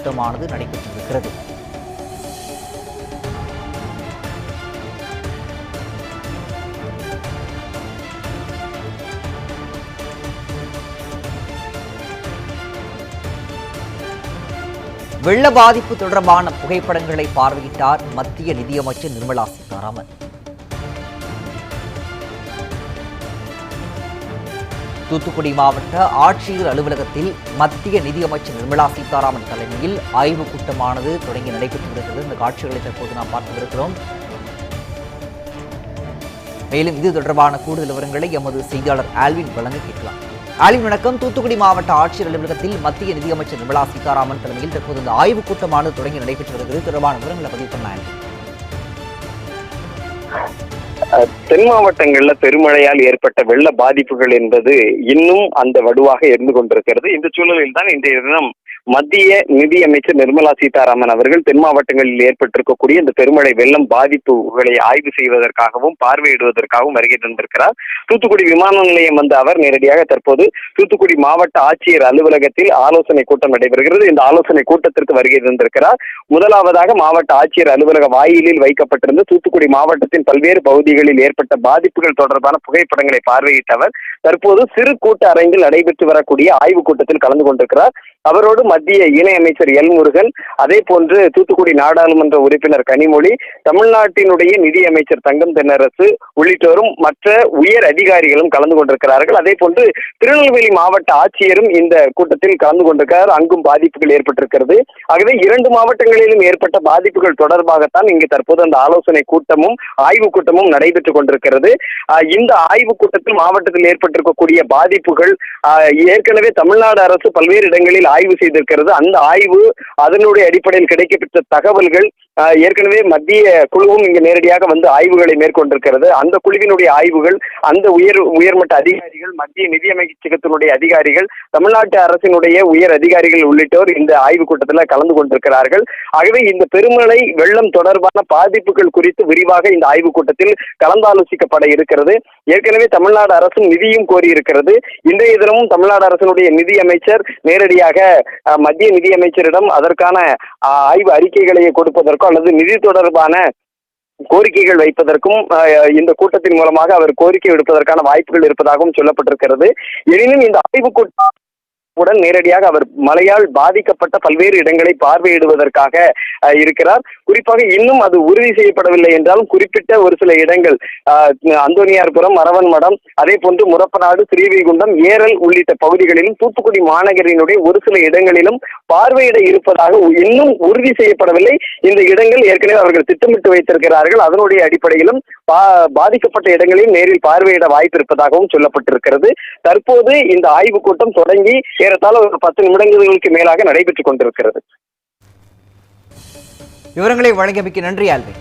கூட்டமானது நடைபெற்றிருக்கிறது வெள்ள பாதிப்பு தொடர்பான புகைப்படங்களை பார்வையிட்டார் மத்திய நிதியமைச்சர் நிர்மலா சீதாராமன். தூத்துக்குடி மாவட்ட ஆட்சியர் அலுவலகத்தில் மத்திய நிதியமைச்சர் நிர்மலா சீதாராமன் தலைமையில் ஆய்வுக் கூட்டமானது தொடங்கி நடைபெற்று வருகிறது. இந்த காட்சிகளை தற்போது நாம் பார்த்து வருகிறோம் மேலும் இது தொடர்பான கூடுதல் விவரங்களை எமது செய்தியாளர் ஆல்வின் வழங்க கேட்கலாம். ஆல்வின் வணக்கம். தூத்துக்குடி மாவட்ட ஆட்சியர் அலுவலகத்தில் மத்திய நிதியமைச்சர் நிர்மலா சீதாராமன் தலைமையில் தற்போது இந்த ஆய்வுக் கூட்டமானது தொடங்கி நடைபெற்று வருகிறது. தொடர்பான விவரங்களை பதிவு பண்ணலாம் தென் மாவட்டங்கள்ல பெருமழையால் ஏற்பட்ட வெள்ள பாதிப்புகள் என்பது இன்னும் அந்த வடுவாக இருந்து கொண்டிருக்கிறது. இந்த சூழலில் தான் இன்றைய தினம் மத்திய நிதி அமைச்சர் நிர்மலா சீதாராமன் அவர்கள் தென் மாவட்டங்களில் ஏற்பட்டிருக்கக்கூடிய இந்த பெருமழை வெள்ளம் பாதிப்புகளை ஆய்வு செய்வதற்காகவும் பார்வையிடுவதற்காகவும் வருகை தந்திருக்கிறார். தூத்துக்குடி விமான நிலையம் வந்த அவர் நேரடியாக தற்போது தூத்துக்குடி மாவட்ட ஆட்சியர் அலுவலகத்தில் ஆலோசனை கூட்டம் நடைபெறுகிறது. இந்த ஆலோசனை கூட்டத்திற்கு வருகை தந்திருக்கிறார். முதலாவதாக மாவட்ட ஆட்சியர் அலுவலக வாயிலில் வைக்கப்பட்டிருந்த தூத்துக்குடி மாவட்டத்தின் பல்வேறு பகுதிகளில் ஏற்பட்ட பாதிப்புகள் தொடர்பான புகைப்படங்களை பார்வையிட்டவர். தற்போது சிறு கூட்ட அரங்கில் நடைபெற்று வரக்கூடிய ஆய்வுக் கூட்டத்தில் கலந்து கொண்டிருக்கிறார். அவரோடு மத்திய இணையமைச்சர் எல் முருகன் அதே போன்று தூத்துக்குடி நாடாளுமன்ற உறுப்பினர் கனிமொழி தமிழ்நாட்டினுடைய நிதி அமைச்சர் தங்கம் தென்னரசு உள்ளிட்டோரும் மற்ற உயர் அதிகாரிகளும் கலந்து கொண்டிருக்கிறார்கள். அதே போன்று திருநெல்வேலி மாவட்ட ஆட்சியரும் இந்த கூட்டத்தில் கலந்து கொண்டிருக்கிறார். அங்கும் பாதிப்புகள் ஏற்பட்டிருக்கிறது. ஆகவே இரண்டு மாவட்டங்களிலும் ஏற்பட்ட பாதிப்புகள் தொடர்பாகத்தான் இங்கு தற்போது அந்த ஆலோசனை கூட்டமும் ஆய்வுக் கூட்டமும் நடைபெற்றுக் கொண்டிருக்கிறது. இந்த ஆய்வுக் கூட்டத்தில் மாவட்டத்தில் ஏற்பட்டிருக்கக்கூடிய பாதிப்புகள் ஏற்கனவே தமிழ்நாடு அரசு பல்வேறு இடங்களில் ஆய்வு செய்து செய்திருக்கிறது அந்த ஆய்வு அதனுடைய அடிப்படையில் கிடைக்கப்பெற்ற தகவல்கள் ஏற்கனவே மத்திய குழுவும் இங்கு நேரடியாக வந்து ஆய்வுகளை மேற்கொண்டிருக்கிறது. அந்த குழுவினுடைய ஆய்வுகள் அந்த உயர் உயர்மட்ட அதிகாரிகள் மத்திய நிதியமைச்சகத்தினுடைய அதிகாரிகள் தமிழ்நாட்டு அரசினுடைய உயர் அதிகாரிகள் உள்ளிட்டோர் இந்த ஆய்வுக் கூட்டத்தில் கலந்து கொண்டிருக்கிறார்கள். ஆகவே இந்த பெருமழை வெள்ளம் தொடர்பான பாதிப்புகள் குறித்து விரிவாக இந்த ஆய்வுக் கூட்டத்தில் கலந்தாலோசிக்கப்பட இருக்கிறது. ஏற்கனவே தமிழ்நாடு அரசும் நிதியும் கோரியிருக்கிறது. இன்றைய தினமும் தமிழ்நாடு அரசினுடைய நிதி அமைச்சர் நேரடியாக மத்திய நிதியமைச்சரிடம் அதற்கான ஆய்வு அறிக்கைகளை கொடுப்பதற்கோ அல்லது நிதி தொடர்பான கோரிக்கைகள் வைப்பதற்கும் இந்த கூட்டத்தின் மூலமாக அவர் கோரிக்கை விடுப்பதற்கான வாய்ப்புகள் இருப்பதாகவும் சொல்லப்பட்டிருக்கிறது. எனினும் இந்த ஆய்வுக் கூட்டம் உடன் நேரடியாக அவர் மழையால் பாதிக்கப்பட்ட பல்வேறு இடங்களை பார்வையிடுவதற்காக இருக்கிறார். குறிப்பாக இன்னும் அது உறுதி செய்யப்படவில்லை என்றாலும் குறிப்பிட்ட ஒரு சில இடங்கள் அந்தோனியார்புரம் மரவன் மடம் அதே போன்று முரப்பநாடு ஸ்ரீவைகுண்டம் ஏரல் உள்ளிட்ட பகுதிகளிலும் தூத்துக்குடி மாநகரினுடைய ஒரு சில இடங்களிலும் பார்வையிட இருப்பதாக இன்னும் உறுதி செய்யப்படவில்லை. இந்த இடங்கள் ஏற்கனவே அவர்கள் திட்டமிட்டு வைத்திருக்கிறார்கள். அதனுடைய அடிப்படையிலும் பா- பாதிக்கப்பட்ட இடங்களில் நேரில் பார்வையிட வாய்ப்பு இருப்பதாகவும் சொல்லப்பட்டிருக்கிறது. தற்போது இந்த ஆய்வுக் கூட்டம் தொடங்கி ஏறத்தாழ ஒரு பத்து நிமிடங்களுக்கு மேலாக நடைபெற்றுக் கொண்டிருக்கிறது. விவரங்களை வழங்கியமைக்கு நன்றி ஆல்வின்